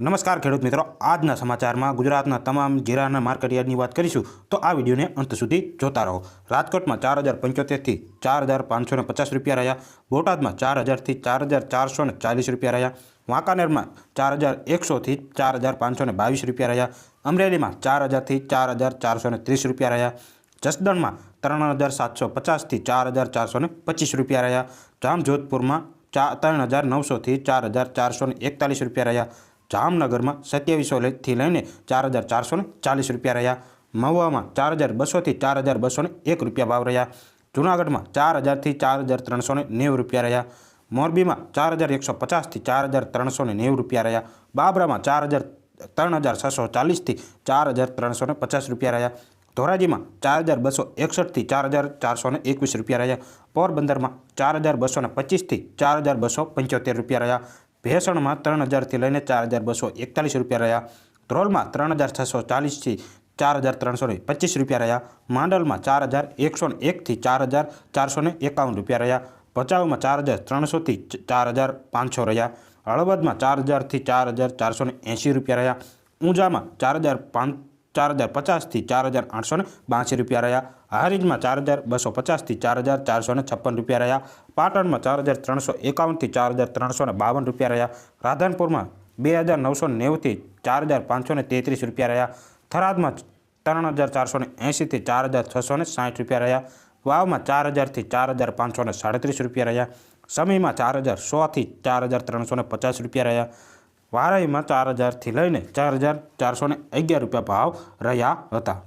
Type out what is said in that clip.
નમસ્કાર ખેડૂત મિત્રો, આજના સમાચારમાં ગુજરાતના તમામ જીરાના માર્કેટયાર્ડની વાત કરીશું. તો આ વિડીયોને અંત સુધી જોતા રહો. રાજકોટમાં ચાર હજાર પંચોતેરથી ચાર હજાર પાંચસો પચાસ રૂપિયા રહ્યા. બોટાદમાં ચાર હજારથી ચાર હજાર ચારસો ચાલીસ રૂપિયા રહ્યા. વાંકાનેરમાં ચાર હજાર એકસોથી ચાર હજાર પાંચસો બાવીસ રૂપિયા રહ્યા. અમરેલીમાં ચાર હજારથી ચાર હજાર ચારસો ત્રીસ રૂપિયા રહ્યા. જસદણમાં ત્રણ હજાર સાતસો પચાસથી ચાર હજાર ચારસો પચીસ રૂપિયા રહ્યા. જામજોધપુરમાં ચા, ત્રણ હજાર નવસોથી ચાર હજાર ચારસો એકતાલીસ રૂપિયા રહ્યા. જામનગરમાં સત્યાવીસોથી લઈને ચાર હજાર ચારસો ચાલીસ રૂપિયા રહ્યા મહુવામાં ચાર હજાર બસોથી ચાર હજાર બસો એક રૂપિયા ભાવ રહ્યા જૂનાગઢમાં ચાર હજારથી ચાર હજાર ત્રણસો નેવું રૂપિયા રહ્યા મોરબીમાં ચાર હજાર એકસો પચાસથી ચાર હજાર ત્રણસો નેવું રૂપિયા રહ્યા બાબરામાં ચાર હજાર ત્રણ હજાર છસો ચાલીસથી ચાર હજાર ત્રણસો પચાસ રૂપિયા રહ્યા ધોરાજીમાં ચાર હજાર બસો એકસઠથી ચાર હજાર ચારસો એકવીસ રૂપિયા રહ્યા પોરબંદરમાં ચાર હજાર બસો પચીસથી ચાર હજાર બસો પંચોતેર રૂપિયા રહ્યા ભેસણમાં ત્રણ હજારથી લઈને ચાર હજાર બસો એકતાલીસ રૂપિયા રહ્યા. ધ્રોલમાં ત્રણ હજાર છસો ચાલીસથી ચાર હજાર ત્રણસો ને પચીસ રૂપિયા રહ્યા. માંડલમાં ચાર હજાર એકસો ને એકથી ચાર હજાર ચારસો ને એકાવન રૂપિયા રહ્યા. ભચાઉમાં ચાર હજાર ત્રણસોથી ચાર હજાર પાંચસો રહ્યા. હળવદમાં ચાર હજારથી ચાર હજાર ચારસો ને એંશી રૂપિયા રહ્યા. ઊંઝામાં ચાર હજાર પાંચ ચાર હજાર પચાસથી ચાર હજાર આઠસો ને બાંસી રૂપિયા રહ્યા હારીજમાં ચાર હજાર બસો પચાસથી ચાર હજાર ચારસો ને છપ્પન રૂપિયા રહ્યા પાટણમાં ચાર હજાર ત્રણસો એકાવનથી ચાર હજાર ત્રણસો ને બાવન રૂપિયા રહ્યા રાધનપુરમાં બે હજાર નવસો નેવુંથી ચાર હજાર પાંચસો ને તેત્રીસ રૂપિયા રહ્યા થરાદમાં ત્રણ હજાર ચારસો ને એંશીથી ચાર હજાર છસો ને સાઠ રૂપિયા રહ્યા વાવમાં ચાર હજારથી ચાર હજાર પાંચસો ને સાડત્રીસ રૂપિયા રહ્યા સમયમાં ચાર હજાર સોથી ચાર હજાર ત્રણસો ને પચાસ રૂપિયા રહ્યા વારાઈમાં ચાર હજારથી લઈને ચાર હજાર ચારસો અગિયાર રૂપિયા ભાવ રહ્યા હતા.